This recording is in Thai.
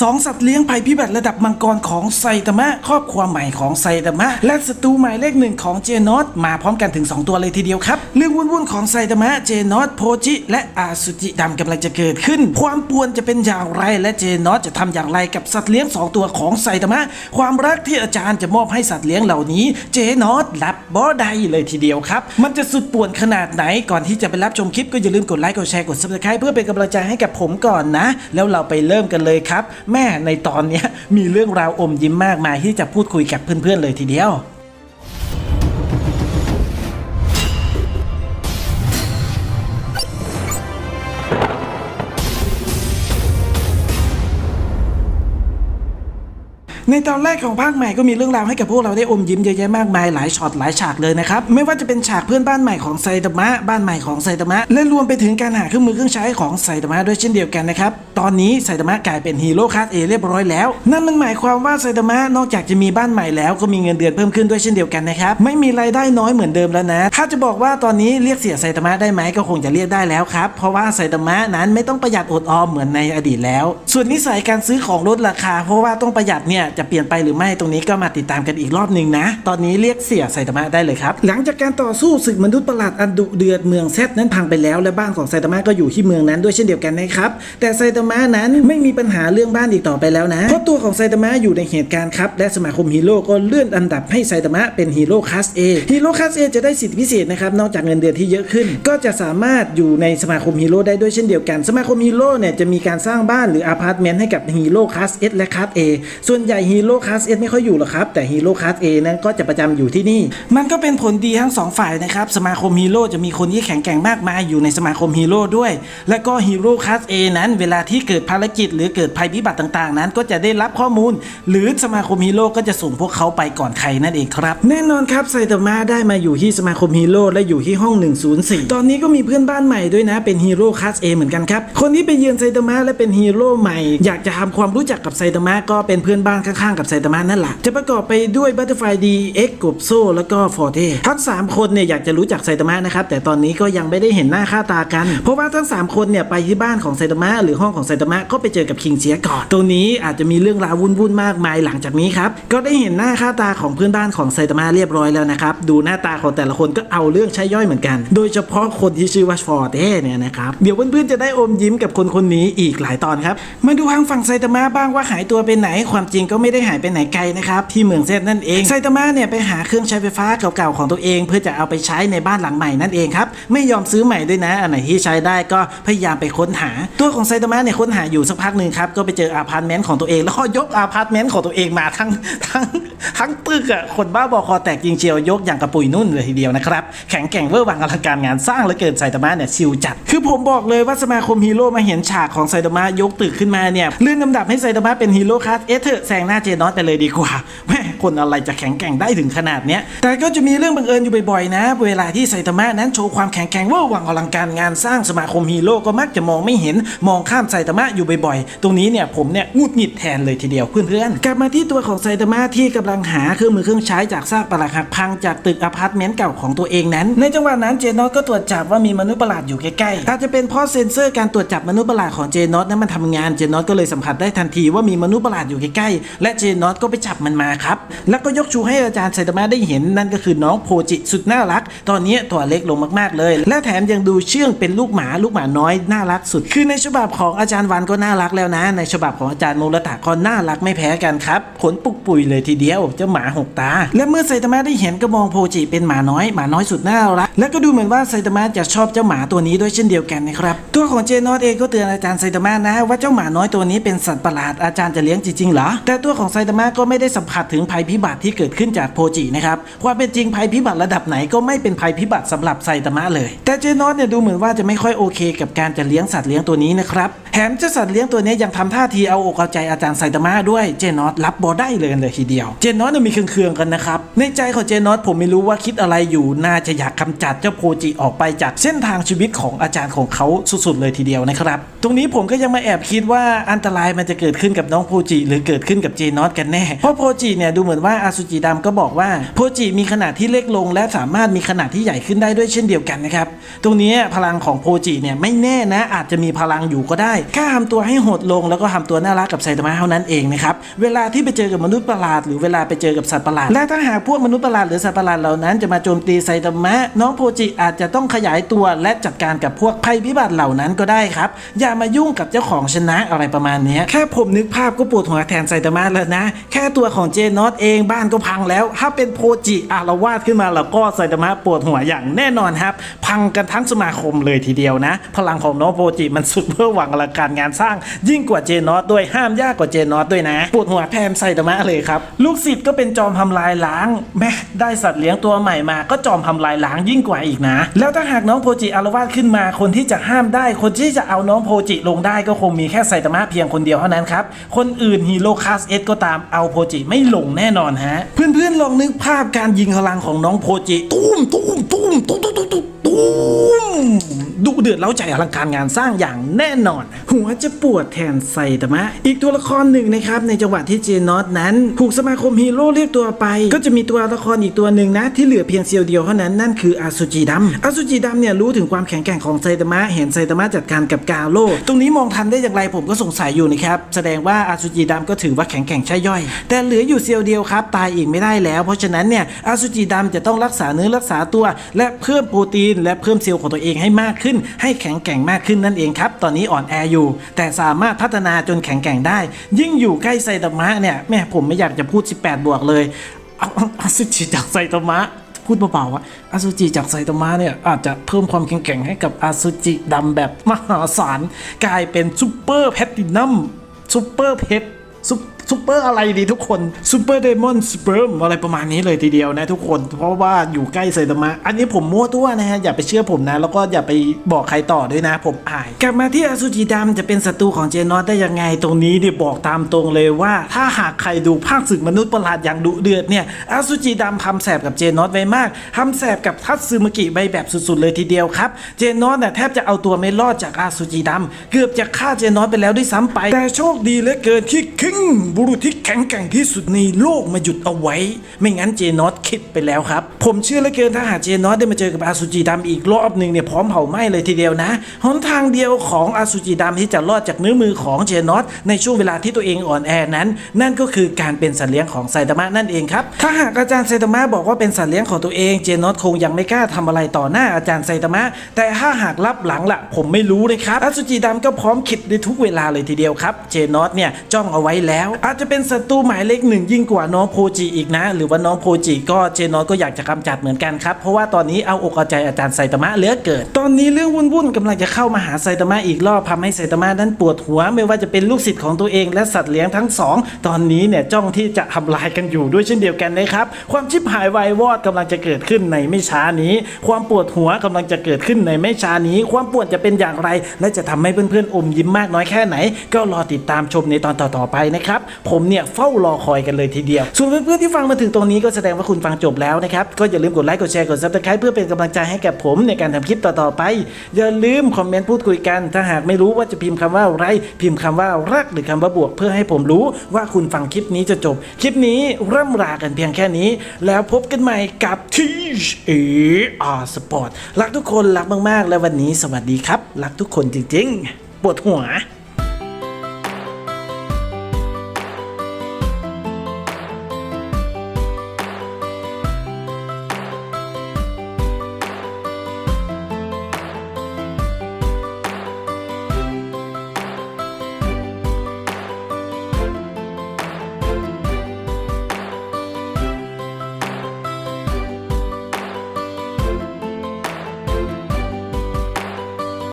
สองสัตว์เลี้ยงภัยพิบัติระดับมังกรของไซตามะครอบครัวใหม่ของไซตามะ และศัตรูหมายเลขหนึ่งของเจนอตมาพร้อมกันถึง 2 ตัวเลยทีเดียวครับ เรื่องวุ่นๆของไซตามะเจนอตโพจิและอาสุจิดำกำลังจะเกิดขึ้น ความป่วนจะเป็นอย่างไรและเจนอตจะทำอย่างไรกับสัตว์เลี้ยง 2 ตัวของไซตามะ ความรักที่อาจารย์จะมอบให้สัตว์เลี้ยงเหล่านี้ เจนอตรับบ่ได้เลยทีเดียวครับ มันจะสุดป่วนขนาดไหนก่อนที่จะไปรับชมคลิปก็อย่าลืมกดไลค์กดแชร์กด subscribe เพื่อเป็นกำลังใจให้กับผมก่อนนะ แล้วเราไปเริ่มกันเลยครับแม่ในตอนนี้มีเรื่องราวอมยิ้มมากมายที่จะพูดคุยกับเพื่อนๆเลยทีเดียว ในตอนแรกของภาคใหม่ก็มีเรื่องราวให้กับพวกเราได้อมยิ้มเยอะแยะมากมายหลายช็อตหลายฉากเลยนะครับ ไม่ว่าจะเป็นฉากเพื่อนบ้านใหม่ของไซตามะบ้านใหม่ของไซตามะและรวมไปถึงการหาเครื่องมือเครื่องใช้ของไซตามะด้วยเช่นเดียวกันนะครับ ตอนนี้ไซตามะกลายเป็นฮีโร่คลาสเอเรียบร้อยแล้ว นั่นมันหมายความว่าไซตามะนอกจากจะมีบ้านใหม่แล้วก็มีเงินเดือนเพิ่มขึ้นด้วยเช่นเดียวกันนะครับไม่มีรายได้น้อยเหมือนเดิมแล้วนะ ถ้าจะบอกว่าตอนนี้เรียกเสียไซตามะได้ไหมก็คงจะเรียกได้แล้วครับเพราะว่าไซตามะนั้นไม่ต้องประหยัดอดออมเหมือนในอดีตแล้ว ส่วนนิสัยการซื้อของลดราคา เพราะว่าต้องประหยัดเนี่ยจะเปลี่ยนไปหรือไม่ตรงนี้ก็มาติดตามกันอีกรอบหนึ่งนะ ตอนนี้เรียกเสียไซตามะได้เลยครับ หลังจากการต่อสู้ศึกมนุษย์ประหลาดอันดุเดือดเมืองเซตนั้นพังไปแล้วและบ้านของไซตามะก็อยู่ที่เมืองนั้นด้วยเช่นเดียวกันนะครับแต่ไซตามะนั้นไม่มีปัญหาเรื่องบ้านอีกต่อไปแล้วนะเพราะตัวของไซตามะอยู่ในเหตุการณ์ครับและสมาคมฮีโร่ก็เลื่อนอันดับให้ไซตามะเป็นฮีโร่คลาส A ฮีโร่คลาส A จะได้สิทธิพิเศษนะครับนอกจากเงินเดือนที่เยอะขึ้น ก็จะสามารถอยู่ในสมาคมฮีโร่ได้ด้วยเช่นเดียวกัน สมาคมฮีโร่เนี่ยจะมีการสร้างบ้านหรืออพาร์ตเมนต์ให้กับฮีโร่คลาส S และคลาส A ส่วนใหญ่ฮีโร่คลาส S ไม่ค่อยอยู่หรอกครับแต่ฮีโร่คลาส A นั้นก็จะประจำอยู่ที่นี่ มันก็เป็นผลดีทั้งสองฝ่ายนะครับสมาคมฮีโร่จะมีคนที่แข็งแกร่งมากมายอยู่ในสมาคมฮีโร่ด้วย และก็ฮีโร่คลาส A นั้น เวลาที่เกิดภารกิจ หรือเกิดภัยพิบัติต่างๆ นั้น ก็จะได้รับข้อมูล หรือสมาคมฮีโร่ก็จะส่งพวกเขาไปก่อนใครนั่นเองครับแน่นอนครับไซตามะได้มาอยู่ที่สมาคมฮีโร่และอยู่ที่ห้อง 104 ตอนนี้ก็มีเพื่อนบ้านใหม่ด้วยนะเป็นฮีโร่คลาส A เหมือนกันครับคนที่ไปเยือนไซตามะและเป็นฮีโร่ใหม่ อยากจะทำความรู้จักกับไซตามะก็เป็นเพื่อนบ้านข้ข้างๆกับไซตามะนั่นแหละจะประกอบไปด้วยบัตเตอร์ไฟดีเอ็กกบโซแล้วก็ฟอร์เททั้ง 3 คนเนี่ยอยากจะรู้จักไซตามะนะครับแต่ตอนนี้ก็ยังไม่ได้เห็นหน้าค่าตากัน เพราะว่าทั้ง 3 คนเนี่ยไปที่บ้านของไซตามะหรือห้องของไซตามะก็ไปเจอกับคิงเสียก่อน ตรงนี้อาจจะมีเรื่องราววุ่นๆมากมายหลังจากนี้ครับก็ได้เห็นหน้าค่าตาของเพื่อนบ้านของไซตามะเรียบร้อยแล้วนะครับดูหน้าตาของแต่ละคนก็เอาเรื่องใช้ย่อยเหมือนกัน โดยเฉพาะคนที่ชื่อว่าฟอร์เทเนี่ยนะครับเดี๋ยวเพื่อนๆจะได้อมยิ้มกับคนคนนี้อีกหลายตอนครับมาดูทางฝั่งไซตามะบ้างว่าหายตัวไปไหนความจริงก็ไม่ได้หายไปไหนไกลนะครับที่เมืองเซตนั่นเองไซตามะเนี่ยไปหาเครื่องใช้ไฟฟ้าเก่าๆของตัวเอง เพื่อจะเอาไปใช้ในบ้านหลังใหม่นั่นเองครับไม่ยอมซื้อใหม่ด้วยนะอันไหนที่ใช้ได้ก็พยายามไปค้นหา ตัวของไซตามะเนี่ยค้นหาอยู่สักพักหนึ่งครับก็ไปเจออาพาร์ตเมนต์ของตัวเอง แล้วก็ยกอาพาร์ตเมนต์ของตัวเองมาทั้งทั้ง ทั้งตึกอะคนบ้าบอคอแตกจริงเชียวยกอย่างกระปุยนุ่นเลยทีเดียวนะครับ แข็งแกร่งเวอร์วังอลังการงานสร้างเหลือเกินไซตามะเนี่ยชิลจัด คือผมบอกเลยว่าสมาคมฮีโร่มาเห็นฉากของไซตามะยกตึกขึ้นมาเนี่ยเลื่อนลำดับให้ไซตามะเป็นฮีโร่คลาสเอเถอะแซงหน้าเจนอสไปเลยดีกว่าแม่คนอะไรจะแข็งแกร่งได้ถึงขนาดเนี้ยแต่ก็จะมีเรื่องบังเอิญอยู่บ่อยๆนะ เวลาที่ไซตามะนั้นโชว์ความแข็งแกร่งเวอร์วังอลังการงานสร้างสมาคมฮีโร่ก็มักจะมองไม่เห็นมองข้ามไซตามะอยู่บ่อยๆ ตรงนี้เนี่ยผมเนี่ยงุดหงิดแทนเลยทีเดียวเพื่อนๆกลับมาที่ตัวของไซตามะที่กำลังหาเครื่องมือเครื่องใช้จากซากปรักหักพังจากตึกอพาร์ตเมนต์เก่าของตัวเองนั้น ในจังหวะนั้นเจนอสก็ตรวจจับว่ามีมนุษย์ประหลาดอยู่ใกล้ๆอาจจะเป็นเพราะเซ็นเซอร์การตรวจจับมนุษย์ประหลาดของเจนอสนั้นมันทำงานเจนอสก็เลยสัมผัสได้ทันทีว่ามีมนุษย์ประหลาดอยู่ใกล้ๆและเจนอสก็ไปจับมันมาครับแล้วก็ยกชูให้อาจารย์ไซตามะได้เห็นนั่นก็คือน้องโพจิสุดน่ารัก ตอนนี้ตัวเล็กลงมากๆเลย และแถมยังดูเชื่องเป็นลูกหมาลูกหมาน้อยน่ารักสุด คือในฉบับของอาจารย์วันก็น่ารักแล้วนะ ในฉบับของอาจารย์โมรตะก็น่ารักไม่แพ้กันครับขนปุกปุยเลยทีเดียวเจ้าหมาหกตา และเมื่อไซตามะได้เห็นก็มองโพจิเป็นหมาน้อยหมาน้อยสุดน่ารักและก็ดูเหมือนว่าไซตามะจะชอบเจ้าหมาตัวนี้ด้วยเช่นเดียวกันนะครับตัวของเจนอตเองก็เตือนอาจารย์ไซตามะนะว่าเจ้าหมาน้อยตัวนี้เป็นสัตว์ประหลาดอาจารย์จะเลี้ยงจริงๆเหรอแต่ตัวของไซตามะก็ไม่ได้สัมผัสถึงภัยพิบัติที่เกิดขึ้นจากโพจินะครับความเป็นจริงภัยพิบัติระดับไหนก็ไม่เป็นภัยพิบัติสำหรับไซตามะเลย แต่เจนอตเนี่ยดูเหมือนว่าจะไม่ค่อยโอเค กับการจะเลี้ยงสัตว์เลี้ยงตัวนี้นะครับแถมเจ้าสัตว์เลี้ยงตัวนี้ยังทำท่าทีเอาอกเอาใจอาจารย์ไซตามะด้วยเจนอตรับบอได้เลยเลยทีเดียวเจจนนอตเนี่ยมีเครื่องๆกันนะครับ ในใจของเจนนอตผมไม่รู้ว่าคิดอะไรอยู่ น่าจะอยากกำจัดเจ้าโพจิออกไปจากเส้นทางชีวิตของอาจารย์ของเขาสุดๆเลยทีเดียวนะครับ ตรงนี้ผมก็ยังมาแอบคิดว่าอันตรายมันจะเกิดขึ้นกับน้องโพจิหรือเกิดขึ้นกับเจนนอตกันแน่ เพราะโพจิเนี่ยดูเหมือนว่าอาซูจิดำก็บอกว่าโพจิมีขนาดที่เล็กลง และสามารถมีขนาดที่ใหญ่ขึ้นได้ด้วยเช่นเดียวกันนะครับ ตรงนี้พลังของโพจิเนี่ยไม่แน่นะอาจจะมีพลังอยู่ก็ได้แค่ทำตัวให้โหดลง แล้วก็ทำตัวน่ารักกับไซตามะเท่านั้นเองนะครับ เวลาที่ไปเจอกับมนุษย์ประหลาดหรือเวลาไปเจอกับสัตว์ประหลาด และถ้าหากพวกมนุษย์ประหลาดหรือสัตว์ประหลาดเหล่านั้นจะมาโจมตีไซตามะ น้องโพจิอาจจะต้องขยายตัวและจัดการกับพวกภัยพิบัติเหล่านั้นก็ได้ครับ อย่ามายุ่งกับเจ้าของชนะอะไรประมาณนี้ แค่ผมนึกภาพก็ปวดหัวแทนไซตามะแล้วนะ แค่ตัวของเจนอตเองบ้านก็พังแล้ว ถ้าเป็นโพจิอารวาสขึ้นมาแล้วก็ไซตามะปวดหัวอย่างแน่นอนครับ พังกันทั้งสมาคมเลยทีเดียวนะ พลังของน้องโพจิมันสุดเพื่อหวังอลังการงานสร้าง ยิ่งกว่าเจนอตด้วยห้ามยากกว่าเจนอตด้วยนะ ปวดหัวแทนไซตามะเลยครับลูกสิทธิ์ก็เป็นจอมทำลายล้าง แม้ได้สัตว์เลี้ยงตัวใหม่มาก็จอมทำลายล้างยิ่งกว่าอีกนะ แล้วถ้าหากน้องโพจิอารวาสขึ้นมาคนที่จะห้ามได้ คนที่จะเอาน้องโพจิลงได้ก็คงมีแค่ไซตามะเพียงคนเดียวเท่านั้นครับคนอื่นฮีโร่คาสเอสก็ตามเอาโพจิไม่ลงแน่นอนฮะ เพื่อนๆลองนึกภาพการยิงพลังของน้องโพจิตุ้มตุ้มตุ้มตุ้มตุ้มตุ้มตุ้ม ดุเดือดเล้าใจอลังการงานสร้างอย่างแน่นอน หัวจะปวดแทนไซตามะ อีกตัวละครหนึ่งนะครับในจังหวะที่เจนอตนั้น ถูกสมาคมฮีโร่เรียกตัวไป ก็จะมีตัวละครอีกตัวหนึ่งนะที่เหลือเพียงเซียวเดียวเท่านั้นนั่นคืออาซูจิดำอาซูจิดำเนี่ยรู้ถึงความแข็งแกร่งของไซตามะเห็นไซตามะจัดการกับกาโร่ตรงนี้มองทันได้อย่างไรผมก็สงสัยอยู่นะครับแสดงว่าอาซูจิดำก็ถือว่าแข็งแกร่งใช่ย่อย แต่เหลืออยู่เซียวเดียวครับ ตายอีกไม่ได้แล้ว เพราะฉะนั้นเนี่ยอาซูจิดำจะต้องรักษาเนื้อรักษาตัว และเพิ่มโปรตีน และเพิ่มเซลล์ของตัวเองให้มากขึ้นให้แข็งแกร่งมากขึ้นนั่นเองครับ ตอนนี้อ่อนแออยู่ แต่สามารถพัฒนาจนแข็งแกร่งได้ ยิ่งอยู่ใกล้ไซตามะเนี่ยแม่ผมไม่อยากจะพูด 18 บวกเลยเอาเอาอาซูจิจากไซตามะพูดเบาๆว่าอาซูจิจากไซตามะเนี่ยอาจจะเพิ่มความแข็งแกร่งให้กับอาซูจิดำแบบมหาศาลกลายเป็นซูเปอร์แพตตินัมซูเปอร์เพชรซุป ซูเปอร์อะไรดีทุกคนซูเปอร์เดมอนสเปิร์มอะไรประมาณนี้เลยทีเดียวนะทุกคน เพราะว่าอยู่ใกล้ไซตามะ อันนี้ผมมั่วตัวนะฮะ อย่าไปเชื่อผมนะ แล้วก็อย่าไปบอกใครต่อด้วยนะ ผมอาย กลับมาที่อาซูจิดำจะเป็นศัตรูของเจนอตได้ยังไงตรงนี้เนี่ยบอกตามตรงเลยว่า ถ้าหากใครดูภาคศึกมนุษย์ประหลาดอย่างดุเดือดเนี่ยอาซูจิดำทำแสบกับเจนอตไว้มากทำแสบกับทัตซึมกิไปแบบสุดๆเลยทีเดียวครับเจนอตเนี่ยแทบจะเอาตัวไม่รอดจากอาซูจิดำเกือบจะฆ่าเจนอตไปแล้วด้วยซ้ำไป แต่โชคดีเหลือเกินที่คิงบุรุษที่แข็งแกร่งที่สุดในโลกมาหยุดเอาไว้ ไม่งั้นเจนอตคิดไปแล้วครับ ผมเชื่อเหลือเกินถ้าหากเจนอตได้มาเจอกับอาซูจิดำอีกรอบหนึ่งเนี่ยพร้อมเผาไหม้เลยทีเดียวนะหนทางเดียวของอาซูจิดำที่จะรอดจากเนื้อมือของเจนอตในช่วงเวลาที่ตัวเองอ่อนแอนั้น นั่นก็คือการเป็นสัตว์เลี้ยงของไซตามะนั่นเองครับถ้าหากอาจารย์ไซตามะบอกว่าเป็นสัตว์เลี้ยงของตัวเองเจนอตคงยังไม่กล้าทำอะไรต่อหน้าอาจารย์ไซตามะแต่ถ้าหากรับหลังละผมไม่รู้เลยครับอาซูจิดำก็พร้อมคิดในทุกเวลาเลยทีเดียวครับ เจนอตเนี่ยจ้องเอาไว้แล้วอาจจะเป็นศัตรูหมายเลขหนึ่งยิ่งกว่าน้องโพจิอีกนะ หรือว่าน้องโพจิก็เจนอตก็อยากจะกำจัดเหมือนกันครับ เพราะว่าตอนนี้เอาอกเอาใจอาจารย์ไซตามะเหลือเกินตอนนี้เรื่องวุ่นๆกำลังจะเข้ามาหาไซตามะอีกรอบทำให้ไซตามะนั้นปวดหัว ไม่ว่าจะเป็นลูกศิษย์ของตัวเองและสัตว์เลี้ยงทั้งสองตอนนี้เนี่ยจ้องที่จะทำลายกันอยู่ด้วยเช่นเดียวกันนะครับความชิบหายวายวอดกำลังจะเกิดขึ้นในไม่ช้านี้ ความปวดหัวกำลังจะเกิดขึ้นในไม่ช้านี้ ความปวดจะเป็นอย่างไร และจะทำให้เพื่อนๆอมยิ้มมากน้อยแค่ไหน ก็รอติดตามชมในตอนต่อๆไปนะครับผมเนี่ยเฝ้ารอคอยกันเลยทีเดียว ส่วนเพื่อนๆที่ฟังมาถึงตรงนี้ก็แสดงว่าคุณฟังจบแล้วนะครับ ก็อย่าลืมกดไลค์กดแชร์กดซับสไครป์เพื่อเป็นกำลังใจให้กับผมในการทำคลิปต่อๆไป อย่าลืมคอมเมนต์พูดคุยกัน ถ้าหากไม่รู้ว่าจะพิมพ์คำว่าอะไร พิมพ์คำว่ารักหรือคำว่าบวก เพื่อให้ผมรู้ว่าคุณฟังคลิปนี้จะจบ คลิปนี้ร่ำลากันเพียงแค่นี้ แล้วพบกันใหม่กับทีเออาร์สปอร์ตรักทุกคนรักมากๆ และวันนี้สวัสดีครับ รักทุกคนจริงๆ ปวดหัว